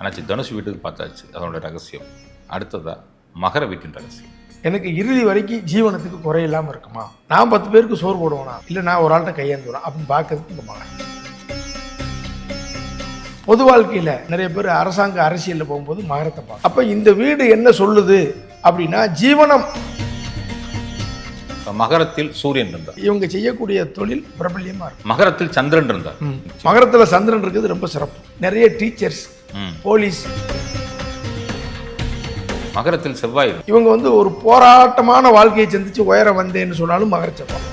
அண்ணாச்சி தனுஷ் வீட்டுக்கு பார்த்தாச்சு. அதனோட ரகசியம். அடுத்ததா மகர வீட்டின் ரகசியம். எனக்கு இறுதி வரைக்கும் ஜீவனத்துக்கு குறை இல்லாமல் இருக்குமா? நான் பத்து பேருக்கு சோறு போடுவேனா? இல்லை நான் ஒரு ஆள்கிட்ட கையேந்துவேன் அப்படின்னு பார்க்கறதுக்கு இந்த மகன் பொது வாழ்க்கையில் நிறைய பேர் அரசாங்க அரசியலில் போகும்போது மகரத்தை பார்க்க அப்போ இந்த வீடு என்ன சொல்லுது அப்படின்னா ஜீவனம். மகரத்தில் சூரியன் இருந்தார். இவங்க செய்யக்கூடிய தொழில் பிரபல்யமாக இருக்கும் மகரத்தில் சந்திரன் இருந்தார். மகரத்தில் சந்திரன் இருக்குது ரொம்ப சிறப்பு. நிறைய டீச்சர்ஸ். போலீஸ். மகரத்தில் செவ்வாய். இவங்க வந்து ஒரு போராட்டமான வாழ்க்கையை சந்திச்சு உயர வந்தேன்னு சொன்னாலும் மகர செவ்வாய்.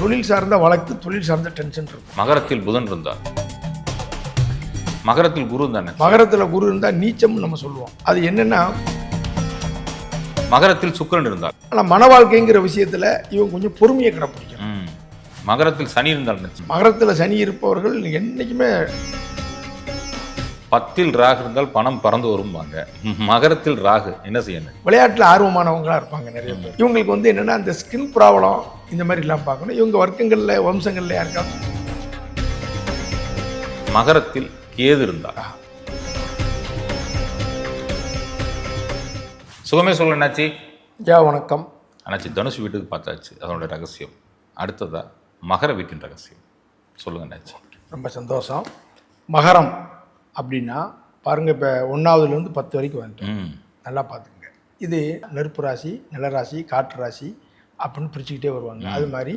தொழில் சார்ந்த வழக்கு தொழில் சார்ந்த டென்ஷன் இருக்கும். மகரத்தில் புதன் இருந்தார். மகரத்தில் குரு தானே மகரத்துல குரு இருந்தா நீச்சம்னு நம்ம சொல்லுவோம். அது என்னன்னா மகரத்தில் சுக்கிரன் இருந்தார். ஆனா மன வாழ்க்கைங்கிற விஷயத்துல இவங்க கொஞ்சம் பொறுமையை கடைப்பிடிக்கணும். மகரத்தில் சனி அண்ணாச்சி. மகரத்துல சனி இருப்பவர்கள் என்னைக்குமே பத்தில் ராகு இருந்தால் பணம் பறந்து வரும்பாங்க. மகரத்தில் ராகு என்ன செய்யணும்? விளையாட்டுல ஆர்வமானவங்களா இருப்பாங்க நிறைய பேர். இவங்களுக்கு வந்து என்னன்னா அந்த ஸ்கின் ப்ராப்ளம் இந்த மாதிரி எல்லாம் பார்க்கணும். இவங்க வர்க்கங்கள்ல வம்சங்கள்ல யாருக்காவது மகரத்தில் கேது இருந்தார் சுகமே சொல்ல அண்ணாச்சி. யா வணக்கம். அண்ணாச்சி தனுஷ் வீட்டுக்கு பார்த்தாச்சு அதனோட ரகசியம். அடுத்ததா மகர வீட்டின் ரகசியம். சொல்லுங்க அண்ணாச்சி. ரொம்ப சந்தோஷம். மகரம். அப்படின்னா பாருங்க இப்போ ஒன்றாவதுலேருந்து பத்து வரைக்கும் வந்துட்டோம். நல்லா பார்த்துக்குங்க. இது நெருப்பு ராசி நிலராசி காற்று ராசி அப்படின்னு பிரிச்சுக்கிட்டே வருவாங்க. அது மாதிரி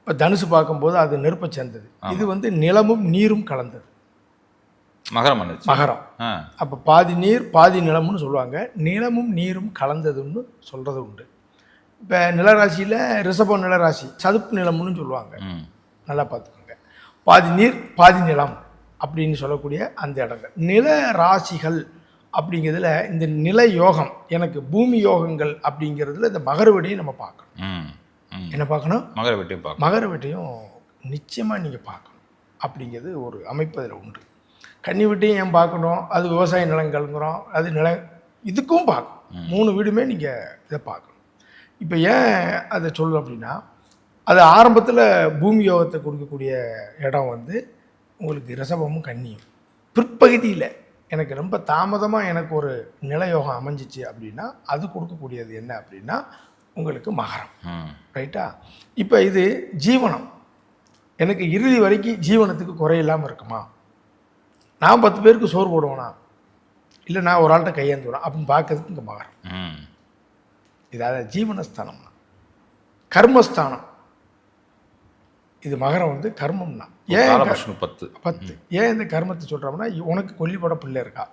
இப்போ தனுசு பார்க்கும்போது அது நெருப்பை சேர்ந்தது. இது வந்து நிலமும் நீரும் கலந்தது. மகரம் மகரம். அப்போ பாதி நீர் பாதி நிலம்னு சொல்லுவாங்க. நிலமும் நீரும் கலந்ததுன்னு சொல்கிறது உண்டு. இப்போ நிலராசியில் ரிஷப நிலராசி சதுப்பு நிலம்னு சொல்லுவாங்க. நல்லா பார்த்துக்கோங்க. பாதி நீர் பாதி நிலம். அப்படின்னு சொல்லக்கூடிய அந்த இடங்கள். நில ராசிகள் அப்படிங்கிறதுல இந்த நில யோகம் எனக்கு பூமி யோகங்கள் அப்படிங்கிறதுல இந்த மகர வெடியும் நம்ம பார்க்கணும். என்ன பார்க்கணும்? மகர வீட்டையும் பார்க்கணும். மகர வெட்டியும் நிச்சயமாக நீங்கள் பார்க்கணும். அப்படிங்கிறது ஒரு அமைப்பு அதில் உண்டு. கன்னி வீட்டையும் ஏன் பார்க்கணும்? அது விவசாய நிலங்கள்ங்கிறோம். அது நில இதுக்கும் பார்க்கணும். மூணு வீடுமே நீங்கள் இதை பார்க்கணும். இப்போ ஏன் அதை சொல்லணும் அப்படின்னா அது ஆரம்பத்தில் பூமி யோகத்தை கொடுக்கக்கூடிய இடம் வந்து உங்களுக்கு ரிஷபமும் கன்னியும் பிற்பகுதியில் எனக்கு ரொம்ப தாமதமாக எனக்கு ஒரு நிலயோகம் அமைஞ்சிச்சு அப்படின்னா அது கொடுக்கக்கூடியது என்ன அப்படின்னா உங்களுக்கு மகரம். ரைட்டா? இப்போ இது ஜீவனம். எனக்கு இறுதி வரைக்கும் ஜீவனத்துக்கு குறை இல்லாமல் இருக்குமா? நான் பத்து பேருக்கு சோறு போடுவேனா? இல்லை நான் ஒரு ஆள்கிட்ட கையேந்துவேனா? அப்படின்னு பார்க்கறதுக்கு இங்கே மகரம். ம். இதாவது ஜீவனஸ்தானம்னா கர்மஸ்தானம். இது மகரம் வந்து கர்மம்னா. ஏன் பத்து. பத்து. ஏன் இந்த கர்மத்தை சொல்கிறோம்னா உனக்கு கொல்லி போட பிள்ளை இருக்கா?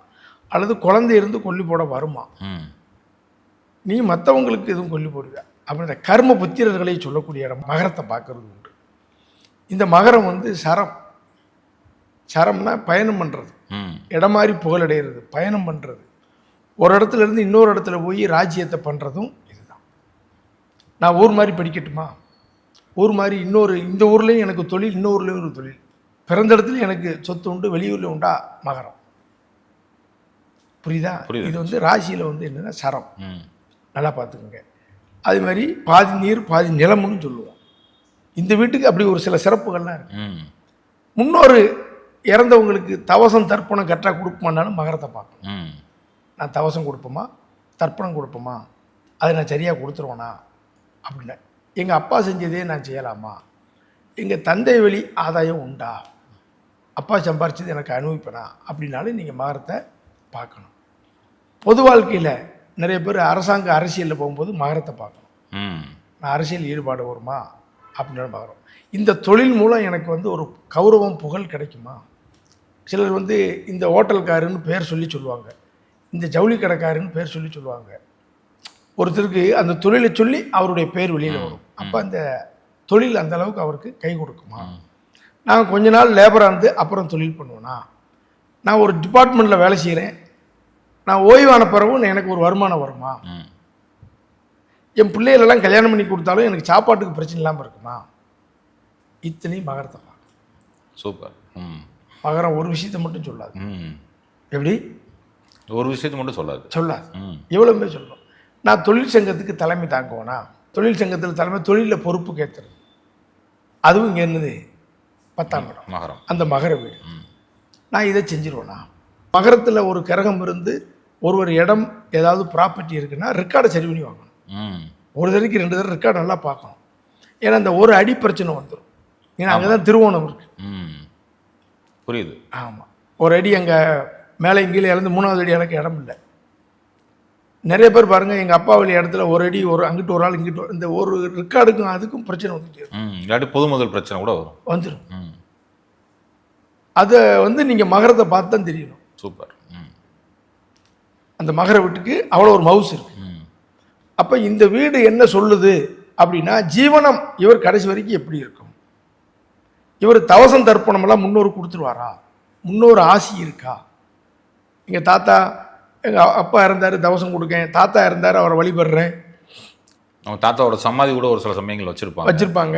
அல்லது குழந்தை இருந்து கொல்லி போட வருமா? நீ மற்றவங்களுக்கு எதுவும் கொல்லி போடுவ அப்படி இந்த கர்ம புத்திரர்களை சொல்லக்கூடிய இடம் மகரத்தை பார்க்கறது உண்டு. இந்த மகரம் வந்து சரம். சரம்னா பயணம் பண்ணுறது இடம் மாதிரி புகழடைகிறது பயணம் பண்ணுறது ஒரு இடத்துல இருந்து இன்னொரு இடத்துல போய் ராஜ்யத்தை பண்ணுறதும் இதுதான். நான் ஊர் மாதிரி படிக்கட்டுமா? ஊர் மாதிரி இன்னொரு இந்த ஊர்லேயும் எனக்கு தொழில் இன்னொரு ஊர்லேயும் ஒரு தொழில். பிறந்த இடத்துல எனக்கு சொத்து உண்டு வெளியூரில் உண்டா? மகரம். புரியுதா. இது வந்து ராசியில் வந்து என்னென்னா சரம். ம். நல்லா பார்த்துக்குங்க. அது மாதிரி பாதி நீர் பாதி நிலம்னு சொல்லுவோம். இந்த வீட்டுக்கு அப்படி ஒரு சில சிறப்புகள்லாம் இருக்கு. ம். முன்னோரு இறந்தவங்களுக்கு தவசம் தர்ப்பணம் கரெக்டாக கொடுப்போம்னாலும் மகரத்தை பார்க்கணும். ம். நான் தவசம் கொடுப்போமா? தர்ப்பணம் கொடுப்போமா? அதை நான் சரியாக கொடுத்துருவேனா? அப்படின்னு எங்கள் அப்பா செஞ்சதே நான் செய்யலாமா? எங்கள் தந்தை வழி ஆதாயம் உண்டா? அப்பா சம்பாரிச்சது எனக்கு அனுபவிப்பேனா? அப்படின்னாலும் நீங்கள் மகரத்தை பார்க்கணும். பொது வாழ்க்கையில் நிறைய பேர் அரசாங்க அரசியலில் போகும்போது மகரத்தை பார்க்கணும். நான் அரசியல் ஈடுபாடு வருமா? அப்படின்னு பார்க்குறோம் இந்த தொழில் மூலம் எனக்கு வந்து ஒரு கௌரவம் புகழ் கிடைக்குமா? சிலர் வந்து இந்த ஹோட்டல்காருன்னு பேர் சொல்லி சொல்லுவாங்க. இந்த ஜவுளி கடைக்காருன்னு பேர் சொல்லி சொல்லுவாங்க. ஒருத்தருக்கு அந்த தொழிலை சொல்லி அவருடைய பேர் வெளியில் வரும். அப்போ அந்த தொழில் அந்த அளவுக்கு அவருக்கு கை கொடுக்குமா? நான் கொஞ்ச நாள் லேபராக இருந்து அப்புறம் தொழில் பண்ணுவேனா? நான் ஒரு டிபார்ட்மெண்ட்டில் வேலை செய்கிறேன் நான் ஓய்வான பிறகு எனக்கு ஒரு வருமானம் வருமா? என் பிள்ளைகளெல்லாம் கல்யாணம் பண்ணி கொடுத்தாலும் எனக்கு சாப்பாட்டுக்கு பிரச்சனை இல்லாமல் இருக்குமா? இத்தனையும் மகரத்தை பார்க்கணும். சூப்பர். மகரம் ஒரு விஷயத்தை மட்டும் சொல்லாது. எப்படி? ஒரு விஷயத்தை மட்டும் சொல்லாது. சொல்லாது. ம். எவ்வளவுமே சொல்லும் நான் தொழில் சங்கத்துக்கு தலைமை தாங்குவேனா? தொழில் சங்கத்தில் தலைமை தொழிலில் பொறுப்பு கேட்குறது. அதுவும் இங்கே என்னது? பத்தாம் இடம். மகரம். அந்த மகர வீடு. நான் இதை செஞ்சிருவேனா? மகரத்தில் ஒரு கிரகம் இருந்து ஒரு ஒரு இடம் ஏதாவது ப்ராப்பர்ட்டி இருக்குன்னா ரெக்கார்டை சரி பண்ணி வாங்கணும். ஒரு தடவைக்கு ரெண்டு தடவை ரெக்கார்டு நல்லா பார்க்கணும். ஏன்னா அந்த ஒரு அடி பிரச்சனை வந்துடும் ஏன்னா அங்கே தான் திருவோணம் இருக்குது ம். புரியுது. ஆமாம் ஒரு அடி அங்கே மேலே கீழே இழந்து மூணாவது அடி எனக்கு இடம் இல்லை. நிறைய பேர் பாருங்கள் எங்கள் அப்பா வழி இடத்துல ஒரு அடி ஒரு அங்கிட்டு ஒரு ஆள் இங்கிட்டு இந்த ஒரு ரெக்கார்டுக்கும் அதுக்கும் பிரச்சனை வந்துட்டே இல்லாட்டி பொது முதல் பிரச்சனை கூட வரும். வந்துடும் அதை வந்து நீங்கள் மகரத்தை பார்த்து தான் தெரியணும். சூப்பர். அந்த மகர வீட்டுக்கு அவ்வளோ ஒரு மவுஸ் இருக்கு. அப்போ இந்த வீடு என்ன சொல்லுது அப்படின்னா ஜீவனம் இவர் கடைசி வரைக்கும் எப்படி இருக்கும்? இவர் தவசம் தர்ப்பணமெல்லாம் முன்னோர் கொடுத்துருவாரா? முன்னோர் ஆசி இருக்கா? எங்கள் தாத்தா எங்கள் அப்பா இருந்தார் தவசம் கொடுக்கேன் தாத்தா இருந்தார் அவரை வழிபடுறேன். நம்ம தாத்தாவோட சமாதி கூட ஒரு சில சமயங்கள் வச்சிருப்பாங்க. வச்சுருப்பாங்க.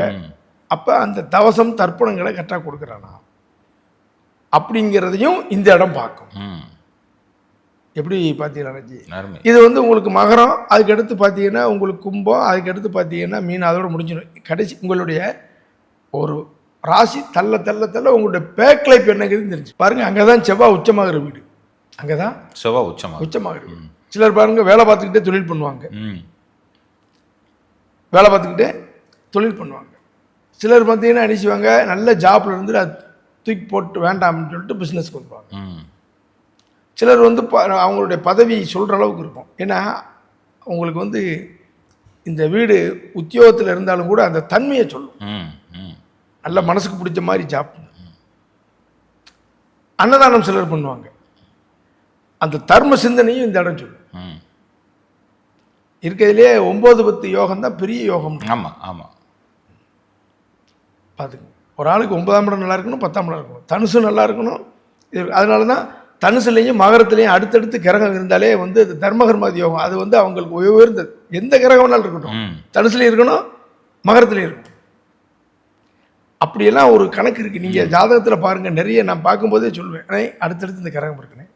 அப்போ அந்த தவசம் தர்ப்பணங்களை கரெக்டாக கொடுக்குறானா? அப்படிங்கிறதையும் இந்த இடம் பார்க்கும். ம். எப்படி அருமை. இது வந்து உங்களுக்கு மகரம் அதுக்கடுத்து பார்த்தீங்கன்னா உங்களுக்கு கும்பம் அதுக்கடுத்து பார்த்தீங்கன்னா மீன் அதோட முடிஞ்சிடும். கடைசி உங்களுடைய ஒரு ராசி தள்ள தள்ள தள்ள உங்களுடைய பேக்லைப் என்னங்கிறது தெரிஞ்சு. பாருங்க அங்கே தான் செவ்வாய் உச்சமாகிற வீடு. அங்கே தான் செவ்வாய் உச்சமா? உச்சமாகிற வீடு சிலர் பாருங்க வேலை பார்த்துக்கிட்டே தொழில் பண்ணுவாங்க. ம். வேலை பார்த்துக்கிட்டே தொழில் பண்ணுவாங்க. சிலர் பார்த்தீங்கன்னா என்ன செய்வாங்க நல்ல ஜாப்ல இருந்து அது தூக்கி போட்டு வேண்டாம்னு சொல்லிட்டு பிஸ்னஸ்க்கு வந்துருவாங்க ம். சிலர் வந்து ப அவங்களுடைய பதவி சொல்கிற அளவுக்கு இருக்கும். ஏன்னா உங்களுக்கு வந்து இந்த வீடு உத்தியோகத்தில் இருந்தாலும் கூட அந்த தன்மையை சொல்லும். நல்ல மனசுக்கு பிடிச்ச மாதிரி ஜாப் அன்னதானம் சிலர் பண்ணுவாங்க. அந்த தர்ம சிந்தனையும் இந்த இடம் சொல்லும். இருக்கிறதுலே ஒம்பது பத்து யோகம் தான் பெரிய யோகம். ஆமாம் ஆமாம் பார்த்துங்க ஒரு ஆளுக்கு ஒன்பதாம் இடம் நல்லா இருக்கணும் பத்தாம் இடம் இருக்கணும். தனுசு நல்லா இருக்கணும். இது அதனால தான் தனுசுலேயும் மகரத்துலேயும் அடுத்தடுத்து கிரகம் இருந்தாலே வந்து அது தர்மகர்மாதி யோகம். அது வந்து அவங்களுக்கு உயர்ந்தது. எந்த கிரகம் வேணாலும் இருக்கட்டும். தனுசுலையும் இருக்கணும் மகரத்துலையும் இருக்கணும். அப்படியெல்லாம் ஒரு கணக்கு இருக்குது நீங்கள் ஜாதகத்தில் பாருங்கள் நிறைய நான் பார்க்கும்போதே சொல்லுவேன். அடுத்தடுத்து இந்த கிரகம் அப்படி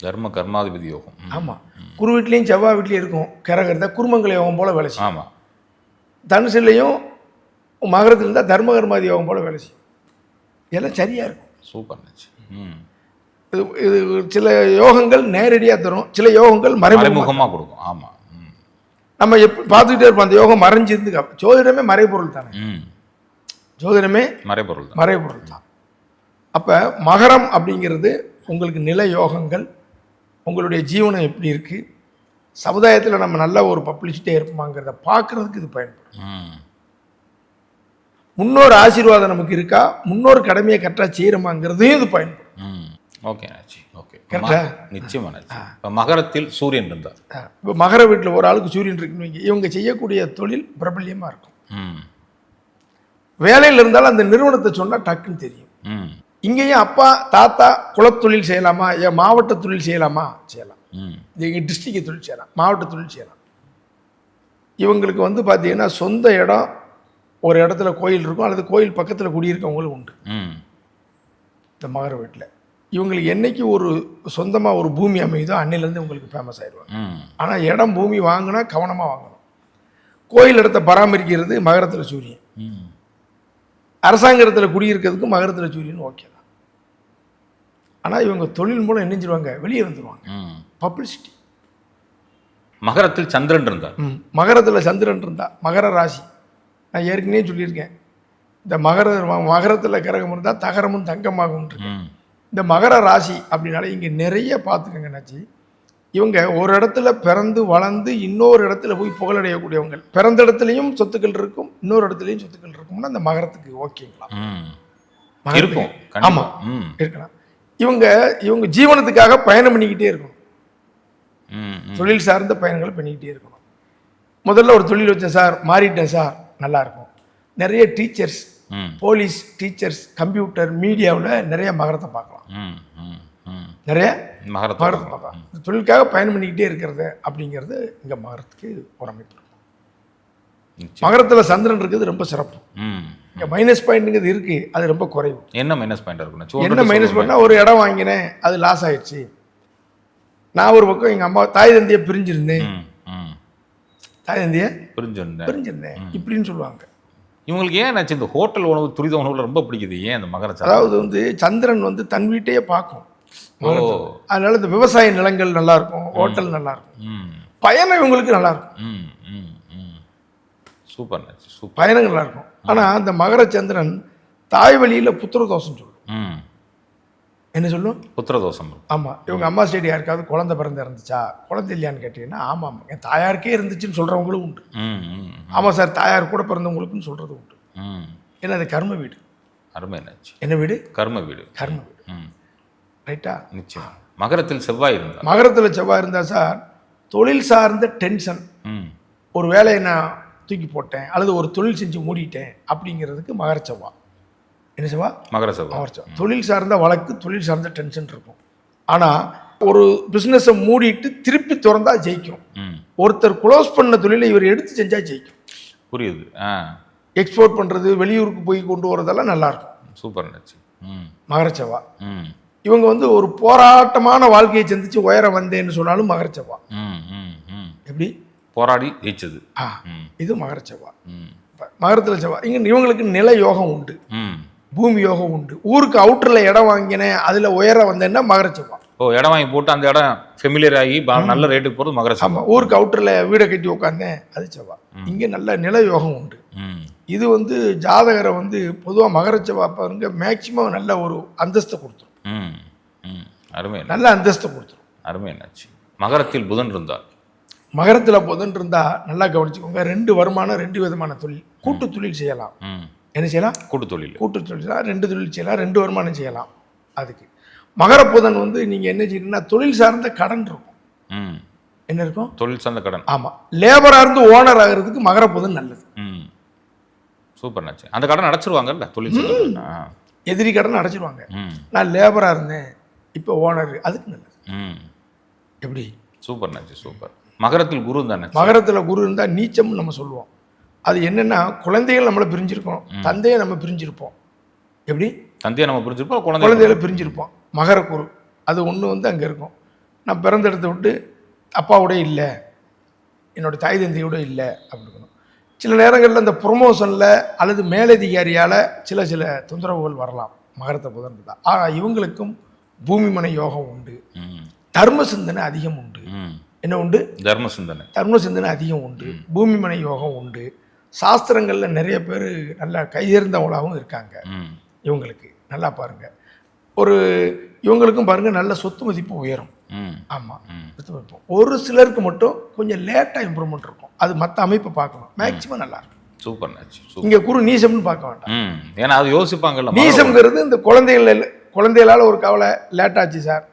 தர்ம கர்மாதிபதி யோகம். ஆமாம் குரு வீட்லேயும் செவ்வாய் வீட்லேயும் இருக்கும். கிரகம் இருந்தால் குருமங்கல யோகம் போல் வேலை செய்யும். ஆமாம் தனுசுலையும் மகரத்தில் இருந்தால் தர்மகர்மாதி யோகம் போல் வேலை செய்யும். எல்லாம் சரியாக இருக்கும். சூப்பர் நச்சு ம். இது இது சில யோகங்கள் நேரடியாக தரும். சில யோகங்கள் மறைமுகமாக கொடுக்கும். ஆமாம் நம்ம எப்படி பார்த்துக்கிட்டே இருப்போம். அந்த யோகம் மறைஞ்சிருந்து ஜோதிடமே மறைபொருள் தானே. ம். ஜோதிடமே மறைபொருள் மறைபொருள் தான். அப்போ மகரம் அப்படிங்கிறது உங்களுக்கு நில யோகங்கள் உங்களுடைய ஜீவனம் எப்படி இருக்குது சமுதாயத்தில் நம்ம நல்ல ஒரு பப்ளிசிட்டியாக இருப்போமாங்கிறத பார்க்குறதுக்கு இது பயன்படும். ம். முன்னோர் ஆசீர்வாதம் நமக்கு இருக்கா? முன்னோர் கடமையை கரெக்டாக செய்கிறோமாங்கிறதையும் இது பயன்படும். ம். Okay Nachi okay. கரெக்டா? நிச்சயமா நாச்சி இப்போ மகரத்தில் சூரியன் இருந்தார். இப்போ மகர வீட்டில் ஒரு ஆளுக்கு சூரியன் இருக்குன்னு வைங்க. இவங்க செய்யக்கூடிய தொழில் பிரபல்யமாக இருக்கும். ம். வேலையில் இருந்தாலும் அந்த நிறுவனத்தை சொன்னால் டக்குன்னு தெரியும். ம். இங்கேயும் அப்பா தாத்தா குலத்தொழில் செய்யலாமா? ஏன் மாவட்ட தொழில் செய்யலாமா? செய்யலாம். எங்கள் டிஸ்ட்ரிக்ட் தொழில் செய்யலாம். மாவட்ட தொழில் செய்யலாம். இவங்களுக்கு வந்து பார்த்தீங்கன்னா சொந்த இடம் ஒரு இடத்துல கோயில் இருக்கும். அல்லது கோயில் பக்கத்தில் குடியிருக்கவங்களும் உண்டு. ம். இந்த மகர வீட்டில். இவங்களுக்கு என்னைக்கு ஒரு சொந்தமாக ஒரு பூமி அமையுதோ அன்னையிலேருந்து உங்களுக்கு ஃபேமஸ் ஆயிடுவாங்க. ஆனால் இடம் பூமி வாங்கினா கவனமாக வாங்கணும். கோயில் இடத்த பராமரிக்கிறது மகரத்தில் சூரியன். ம் அரசாங்க இடத்துல குடியிருக்கிறதுக்கு மகரத்தில் சூரியன் ஓகே தான். ஆனால் இவங்க தொழில் மூலம் என்னஞ்சிருவாங்க வெளியே வந்துடுவாங்க பப்ளிசிட்டி மகரத்தில் சந்திரன் இருந்தார். ம். மகரத்தில் சந்திரன் இருந்தா மகர ராசி. நான் ஏற்கனவே சொல்லியிருக்கேன். இந்த மகர மகரத்தில் கிரகம் இருந்தால் தகரமும் தங்கமாகும் இந்த மகர ராசி அப்படின்னாலே இங்கே நிறைய பார்த்துக்கங்க என்னாச்சு இவங்க ஒரு இடத்துல பிறந்து வளர்ந்து இன்னொரு இடத்துல போய் புகழடையக்கூடியவங்க. பிறந்த இடத்துலையும் சொத்துக்கள் இருக்கும் இன்னொரு இடத்துலையும் சொத்துக்கள் இருக்கும்னா அந்த மகரத்துக்கு ஓகேங்களா? இருக்கும் கண்டிப்பா. ஆமா. ம். இருக்கலாம். இவங்க இவங்க ஜீவனத்துக்காக பயணம் பண்ணிக்கிட்டே இருக்கணும். தொழில் சார்ந்த பயணங்களை பண்ணிக்கிட்டே இருக்கணும். முதல்ல ஒரு தொழில் வச்சேன் சார் மாறிட்டேன் சார் நல்லா இருக்கும். நிறைய டீச்சர்ஸ் போலீஸ் டீச்சர்ஸ் கம்ப்யூட்டர் மீடியாவில் நிறைய மகரத்தை பார்க்கலாம். ம் ம் ம். நிறைய பார்க்கலாம். இந்த தொழிலுக்காக பயணம் பண்ணிக்கிட்டே இருக்கிறது அப்படிங்கிறது இங்கே மகரத்துக்கு ஒரு அமைப்பு. மகரத்தில் சந்திரன் இருக்குது ரொம்ப சிறப்பு. ம். இங்கே மைனஸ் பாயிண்ட்டுங்கிறது இருக்குது அது ரொம்ப குறைவு. என்ன மைனஸ் பாயிண்ட் இருக்குண்ணா என்ன மைனஸ் பண்ணால் ஒரு இடம் வாங்கினேன் அது லாஸ் ஆயிடுச்சு. நான் ஒரு பக்கம் எங்கள் அம்மா தாய் தந்தையை பிரிஞ்சிருந்தேன். தாய் தந்தையை புரிஞ்சுருந்தேன். பிரிஞ்சிருந்தேன். இப்படின்னு சொல்லுவாங்க. இவங்களுக்கு ஏன் இந்த ஹோட்டல் உணவு துரித உணவுல ரொம்ப பிடிக்குது. ஏன் அந்த மகர அதாவது வந்து சந்திரன் வந்து தன் வீட்டையே பார்க்கும். அதனால இந்த விவசாய நிலங்கள் நல்லா இருக்கும் ஹோட்டல் நல்லா இருக்கும் ம். பயணம் இவங்களுக்கு நல்லா இருக்கும் ம் ம் ம். சூப்பர் பயணங்கள் நல்லா இருக்கும் ஆனால் அந்த மகரச்சந்திரன் தாய் வழியில் புத்திர தோஷம் சொல்லும். ம். என்ன சொல்லும்? புத்திரதோஷம் இருக்கும் ஆமாம் இவங்க அம்மா சைடு யாருக்காவது குழந்தை பிறந்து இருந்துச்சா குழந்தை இல்லையான்னு கேட்டீங்கன்னா ஆமாம் என் தாயாருக்கே இருந்துச்சுன்னு சொல்கிறவங்களும் உண்டு. ஆமாம் சார் தாயார் கூட பிறந்தவங்களுக்குன்னு சொல்கிறது உண்டு. ம். ஏன்னா அது கர்ம வீடு. அருமை என்ன வீடு? கர்ம வீடு. கர்ம வீடு. ரைட்டா? நிச்சயம். மகரத்தில் செவ்வாய் இருந்தால். மகரத்தில் செவ்வாய் இருந்தால் சார் தொழில் சார்ந்த டென்ஷன். ம். ஒரு வேலையை நான் தூக்கி போட்டேன் அல்லது ஒரு தொழில் செஞ்சு மூடிட்டேன் அப்படிங்கிறதுக்கு மகர செவ்வாய். என்ன செவ்வா மகர செவ்வாய். மகர செவ்வாய். தொழில் சார்ந்த வழக்கு தொழில் சார்ந்த டென்ஷன் இருக்கும். ஆனால் ஒரு பிஸ்னஸை மூடிட்டு திருப்பி திறந்தா ஜெயிக்கும். ஒருத்தர் க்ளோஸ் பண்ண தொழிலை இவர் எடுத்து செஞ்சா ஜெயிக்கும். புரியுது. எக்ஸ்போர்ட் பண்ணுறது வெளியூருக்கு போய் கொண்டு வரதெல்லாம் நல்லா இருக்கும். சூப்பர் நச்சு. ம். மகர செவ்வாய். ம். இவங்க வந்து ஒரு போராட்டமான வாழ்க்கையை சந்திச்சு உயர வந்தேன்னு சொன்னாலும் மகர செவ்வாய் ம் ம் ம். எப்படி? போராடி ஜெயிச்சது. இது மகர செவ்வாய் ம். மகரத்தில் செவ்வாய் இங்கே இவங்களுக்கு நில யோகம் உண்டு. பூமி யோகம் உண்டு. ஊருக்கு அவுட்டரில் இடம் வாங்கினேன் அதில் உயர வந்தேன்னா மகர செவ்வாய் ஓ இடம் வாங்கி போட்டு அந்த இடம் ஃபெமிலியர் ஆகி நல்ல ரேட்டுக்கு போகிறது மகர ஆமாம் ஊருக்கு அவுட்டரில் வீடை கட்டி உட்காந்தேன் அது செவ்வாய் இங்கே நல்ல நில யோகம் உண்டு. இது வந்து ஜாதகரை வந்து பொதுவாக மகர செவ்வாய் பாருங்க மேக்சிமம் நல்ல ஒரு அந்தஸ்தை கொடுத்துரும். ம் ம். அருமை நல்ல அந்தஸ்தை கொடுத்துரும். அருமை நச்சு மகரத்தில் புதன் இருந்தால் மகரத்தில் புதன் இருந்தால் நல்லா கவனிச்சுக்கோங்க. ரெண்டு வருமானம் ரெண்டு விதமான தொழில். கூட்டு தொழில் செய்யலாம். ம். என்ன செய்யலாம்? கூட்டு தொழில். கூட்டு தொழில் செய்யலாம். ரெண்டு தொழில் செய்யலாம். ரெண்டு வருமானம் செய்யலாம். அதுக்கு. மகர புதன் வந்து நீங்கள் என்ன செய்யணும்னா தொழில் சார்ந்த கடன் இருக்கும். ம். என்ன இருக்கும்? தொழில் சார்ந்த கடன். ஆமாம் லேபராக இருந்து ஓனர் ஆகிறதுக்கு மகர புதன் நல்லது. ம். சூப்பர் நச்சு அந்த கடன் அடைச்சிருவாங்கல்ல தொழில். எதிரி கடன் அடைச்சிருவாங்க. ம். நான் லேபராக இருந்தேன். இப்போ ஓனர் அதுக்கு நல்லது. ம். எப்படி? சூப்பர் நச்சு சூப்பர். மகரத்தில் குரு தானே மகரத்தில் குரு இருந்தால் நீச்சம்னு நம்ம சொல்லுவோம். அது என்னென்னா குழந்தைகள் நம்மளை பிரிஞ்சிருக்கோம். தந்தையை நம்ம பிரிஞ்சிருப்போம். எப்படி? தந்தையை நம்ம புரிஞ்சிருப்போம் குழந்தை குழந்தைகளை பிரிஞ்சிருப்போம். மகர குரு. அது ஒன்று வந்து அங்கே இருக்கும். நான் பிறந்த இடத்த விட்டு அப்பாவோட இல்லை. என்னோட தாய் தந்தையோட இல்லை. அப்படி இருக்கணும் சில நேரங்களில் இந்த ப்ரொமோஷனில் அல்லது மேலதிகாரியால் சில சில தொந்தரவுகள் வரலாம். மகரத்தை புதன் தான் ஆனால் இவங்களுக்கும் பூமி மனை யோகம் உண்டு. தர்ம சிந்தனை அதிகம் உண்டு. என்ன உண்டு? தர்ம சிந்தனை. தர்ம சிந்தனை அதிகம் உண்டு. பூமி மனை யோகம் உண்டு. சாஸ்திரங்களில் நிறைய பேர் நல்லா கைதேர்ந்தவங்களாகவும் இருக்காங்க. இவங்களுக்கு. நல்லா பாருங்க. ஒரு இவங்களுக்கும் பாருங்க நல்ல சொத்து மதிப்பு உயரும். ஆமாம் ம். சொத்து மதிப்பு ஒரு சிலருக்கு மட்டும் கொஞ்சம் லேட்டாக இம்ப்ரூவ்மெண்ட் இருக்கும். அது மற்ற அமைப்பை பார்க்கணும். மேக்சிமம் நல்லா இருக்கும். சூப்பர் இங்கே குரு நீசம்னு பார்க்க வேண்டாம். ஏன்னா அது யோசிப்பாங்கல்ல நீசம்ங்கிறது இந்த குழந்தைகள் குழந்தைகளால் ஒரு கவலை லேட் ஆச்சு சார்.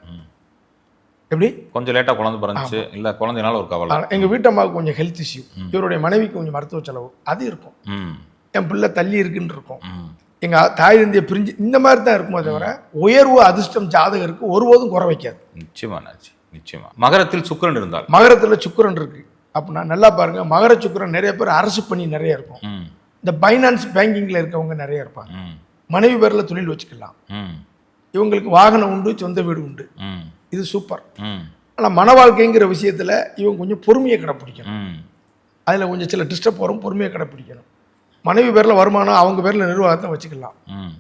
எப்படி? கொஞ்சம் லேட்டாக குழந்தை பிறந்துச்சு இல்லை குழந்தைனால ஒரு கவலை. எங்கள் வீட்டம்மாவுக்கு கொஞ்சம் ஹெல்த் இஷ்யூ இவருடைய மனைவிக்கு கொஞ்சம் மருத்துவ செலவு. அது இருக்கும். ம். என் பிள்ளை தள்ளி இருக்குன்னு இருக்கும். எங்கள் தாய் தந்தையை பிரிஞ்சு இந்த மாதிரி தான் இருக்குமோ தவிர உயர்வு அதிர்ஷ்டம் ஜாதகருக்கு ஒருபோதும் குறை வைக்காது. நிச்சயமா நாச்சு நிச்சயமா. மகரத்தில் சுக்கிரன் இருந்தால்? மகரத்தில் சுக்கிரன் இருக்கு. அப்படின்னா நல்லா பாருங்க மகர சுக்கிரன் நிறைய பேர் அரசு பணி நிறைய இருக்கும். இந்த பைனான்ஸ் பேங்கிங்கில் இருக்கவங்க நிறைய இருப்பாங்க. மனைவி பேரில் தொழில் வச்சுக்கலாம். இவங்களுக்கு வாகனம் உண்டு சொந்த வீடு உண்டு. இது சூப்பர் ஆனால் மன வாழ்க்கைங்கிற விஷயத்தில் இவங்க கொஞ்சம் பொறுமையை கடைப்பிடிக்கணும். அதில் கொஞ்சம் சில டிஸ்டர்ப் வரும் பொறுமையை கடைப்பிடிக்கணும். மனைவி பேரில் வருமானம் அவங்க பேரில் நிர்வாகத்தை வச்சுக்கலாம். ம்.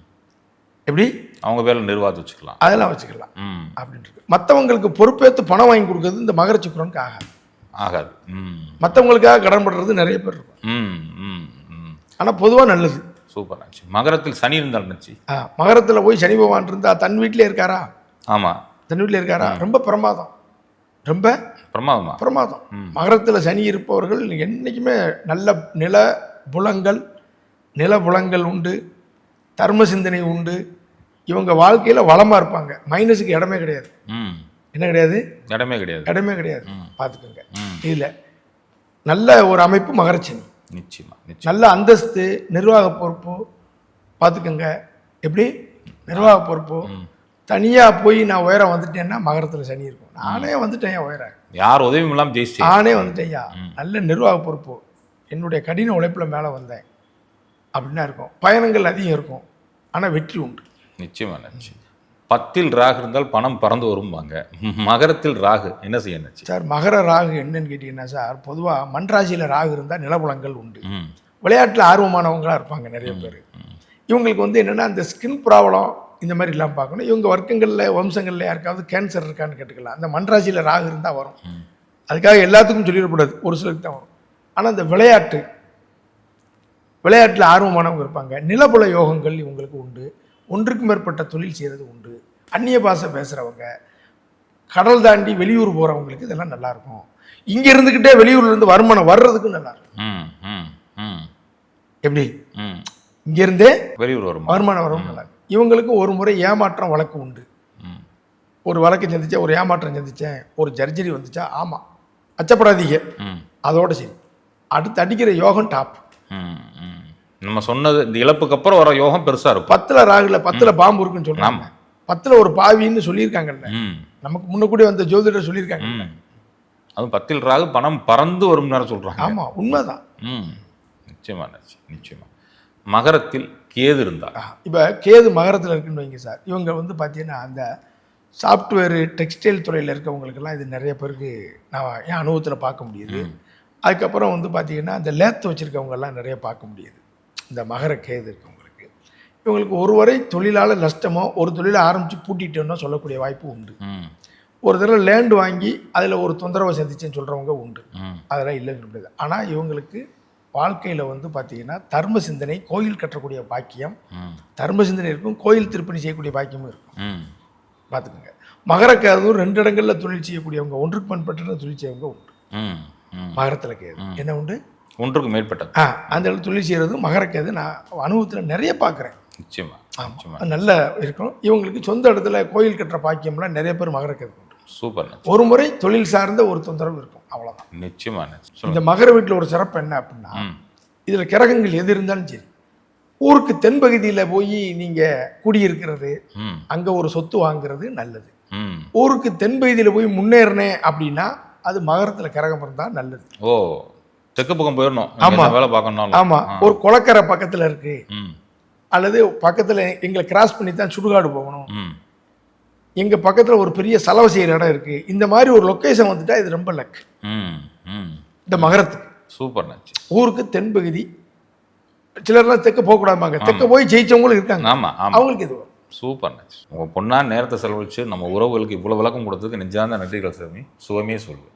எப்படி? அவங்க பேரில் நிர்வாகத்தை வச்சுக்கலாம். அதெல்லாம் வச்சுக்கலாம். அப்படின்ட்டு மற்றவங்களுக்கு பொறுப்பேற்று பணம் வாங்கி கொடுக்கறது இந்த மகர சுக்கிரனுக்கு ஆகாது. ஆகாது. ம். மற்றவங்களுக்காக கடன் படுறது நிறைய பேர் இருக்கும். ம் ம் ம். ஆனால் பொதுவாக நல்லது. சூப்பர் ஆச்சு. மகரத்தில் சனி இருந்தால் ஆ மகரத்தில் போய் சனி பகவான் இருந்தா தன் வீட்டிலே இருக்காரா? ஆமாம் தன் வீட்டில் இருக்காரா? ரொம்ப பிரமாதம். ரொம்ப பிரமாதமா? பிரமாதம். மகரத்தில் சனி இருப்பவர்கள் என்றைக்குமே நல்ல நில புலங்கள் நில புலங்கள் உண்டு தர்ம சிந்தனை உண்டு. இவங்க வாழ்க்கையில் வளமாக இருப்பாங்க. மைனஸுக்கு இடமே கிடையாது. ம். என்ன கிடையாது? இடமே கிடையாது. இடமே கிடையாது. பார்த்துக்கோங்க. இதில் நல்ல ஒரு அமைப்பு மகரச்சனி. நிச்சயமா நிச்சயம். நல்ல அந்தஸ்து நிர்வாக பொறுப்பு. பார்த்துக்கோங்க. எப்படி? நிர்வாக பொறுப்பு. தனியாக போய் நான் உயரம் வந்துட்டேன்னா மகரத்தில் சனி இருக்கும். நானே வந்துட்டேன் ஏன் உயரம் யார் உதவியும் இல்லாமல் ஜெயிச்சிட்டேன் நானே வந்துட்டேன்யா நல்ல நிர்வாக பொறுப்பு. என்னுடைய கடின உழைப்பில் மேலே வந்தேன். அப்படின்னா இருக்கும். பயணங்கள் அதிகம் இருக்கும். ஆனால் வெற்றி உண்டு. நிச்சயமா நச்சு பத்தில் ராகு இருந்தால் பணம் பறந்து வரும்பாங்க. மகரத்தில் ராகு என்ன செய்ய நச்சு சார் மகர ராகு என்னன்னு கேட்டிங்கன்னா சார் பொதுவாக மண்ராசியில் ராகு இருந்தால் நிலபுலங்கள் உண்டு. விளையாட்டில் ஆர்வமானவங்களாக இருப்பாங்க நிறைய பேர். இவங்களுக்கு வந்து என்னென்னா அந்த ஸ்கின் ப்ராப்ளம் இந்த மாதிரி இல்லாமல் பார்க்கணும். இவங்க வர்க்கங்களில் வம்சங்களில் யாருக்காவது கேன்சர் இருக்கான்னு கேட்டுக்கலாம். அந்த மண்ராசியில் ராகு இருந்தால் வரும். அதுக்காக எல்லாத்துக்கும் சொல்லிடக்கூடாது. ஒரு சிலருக்கு தான் வரும். ஆனால் இந்த விளையாட்டு விளையாட்டில் ஆர்வமானவங்க இருப்பாங்க. நிலபுல யோகங்கள் இவங்களுக்கு உண்டு. ஒன்றுக்கு மேற்பட்ட தொழில் செய்கிறது உண்டு. அந்நிய பாஷை பேசுகிறவங்க கடல் தாண்டி வெளியூர் போகிறவங்களுக்கு இதெல்லாம் நல்லாயிருக்கும் இங்கே இருந்துக்கிட்டே வெளியூர்லேருந்து வருமானம் வர்றதுக்கும் நல்லாயிருக்கும் ம் ம் ம். எப்படி? ம். இங்கேருந்தே வெளியூர் வருமா? வருமானம் வரவும் நல்லா இருக்கும். இவங்களுக்கு ஒரு முறை ஏமாற்றம் வழக்கு உண்டு. ம். ஒரு வழக்கு சந்திச்சேன் ஒரு ஏமாற்றம் சந்திச்சேன் ஒரு ஜர்ஜரி வந்துச்சா ஆமாம் அச்சப்படாதீங்க. ம். அதோட சரி. அடுத்து அடிக்கிற யோகம் டாப் நம்ம சொன்னது இந்த இழப்புக்கு அப்புறம் வர யோகம் பெருசா இருக்கும். பத்தில் ராகுல பத்தில் பாம்பு இருக்குன்னு சொல்றாங்க. பத்தில் ஒரு பாவின்னு சொல்லியிருக்காங்கல்ல. நமக்கு முன்னக்கூடி வந்த ஜோதிடர் சொல்லியிருக்காங்க. அதுவும் பத்தில் ராகு பணம் பறந்து வரும் நேரம் சொல்றாங்க. ஆமாம் உண்மைதான். ம். நிச்சயமா நிச்சயம். நிச்சயமா மகரத்தில் கேது இருந்தா இப்போ கேது மகரத்தில் இருக்குன்னு வைங்க சார். இவங்க வந்து பார்த்தீங்கன்னா அந்த சாஃப்ட்வேரு டெக்ஸ்டைல் துறையில் இருக்கவங்களுக்கெல்லாம் இது நிறைய பேருக்கு நான் என் அனுபவத்தில் பார்க்க முடியுது. அதுக்கப்புறம் வந்து பார்த்தீங்கன்னா அந்த லேத்து வச்சுருக்கவங்கெல்லாம் நிறைய பார்க்க முடியுது. இந்த மகர கேது இருக்கவங்களுக்கு இவங்களுக்கு ஒரு வரை தொழிலாளர் நஷ்டமோ ஒரு தொழிலை ஆரம்பித்து பூட்டிட்டோன்னோ சொல்லக்கூடிய வாய்ப்பு உண்டு. ஒரு தடவை லேண்டு வாங்கி அதில் ஒரு தொந்தரவை சந்திச்சேன்னு சொல்கிறவங்க உண்டு. அதெல்லாம் இல்லைன்னு முடியாது ஆனால் இவங்களுக்கு வாழ்க்கையில் வந்து பார்த்தீங்கன்னா தர்ம சிந்தனை கோயில் கட்டக்கூடிய பாக்கியம் தர்ம சிந்தனை இருக்கும் கோயில் திருப்பணி செய்யக்கூடிய பாக்கியமும் இருக்கும். பார்த்துக்கோங்க மகரக்கேதும் ரெண்டு இடங்களில் தொழில் செய்யக்கூடியவங்க ஒன்றுக்கு பண்பட்ட தொழில் செய்யவங்க உண்டு. மகரத்தில் கேது. என்ன உண்டு? ஒன்றுக்கு மேற்பட்டது. ஆ அந்த இடத்துல தொழில் செய்கிறது மகரக்கேது. நான் அனுபவத்தில் நிறைய பார்க்குறேன் நிச்சயமா அது நல்ல இருக்கும். இவங்களுக்கு சொந்த இடத்துல கோயில் கட்டுற பாக்கியம்லாம் நிறைய பேர் மகரக்கேது சூப்பர் ஒரு முறை தொழில் சார்ந்த ஒரு தொந்தரவு இருக்கும் அவ்வளோதான் நிச்சயமா இந்த மகர வீட்டில் ஒரு சிறப்பு என்ன அப்படின்னா இதில் கிரகங்கள் எது இருந்தாலும் சரி ஊருக்கு தென்பகுதியில் போய் நீங்கள் குடியிருக்கிறது அங்கே ஒரு சொத்து வாங்குறது நல்லது. ஊருக்கு தென்பகுதியில் போய் முன்னேறினேன் அப்படின்னா அது மகரத்தில் கிரகம் இருந்தால் நல்லது. ஓ தெற்கு பக்கம் போயிடணும் ஆமா. ஆமா வேலை பார்க்கணும் ஆமாம் ஒரு குளக்கரை பக்கத்தில் இருக்குது ம். அல்லது பக்கத்தில் எங்களை கிராஸ் பண்ணி தான் சுடுகாடு போகணும். ம். எங்கள் பக்கத்தில் ஒரு பெரிய செலவு செய்கிற இடம் இருக்குது இந்த மாதிரி ஒரு லொக்கேஷன் வந்துட்டா இது ரொம்ப லக் ம் ம். இந்த மகரத்துக்கு. சூப்பர் ஊருக்கு தென்பகுதி சிலர்லாம் தெற்க போகக்கூடாதுமாங்க தெற்க போய் ஜெயிச்சவங்களும் இருக்காங்க. ஆமா ஆமா. அவங்களுக்கு இது சூப்பர் நச்சு. உங்க பொண்ணா நேரத்தை செலவழிச்சு நம்ம உறவுகளுக்கு இவ்வளவு விளக்கம் கொடுத்ததுக்கு நெஞ்சார்ந்த நன்றிகள் சாமி. சுகமே சொல்லுவேன்.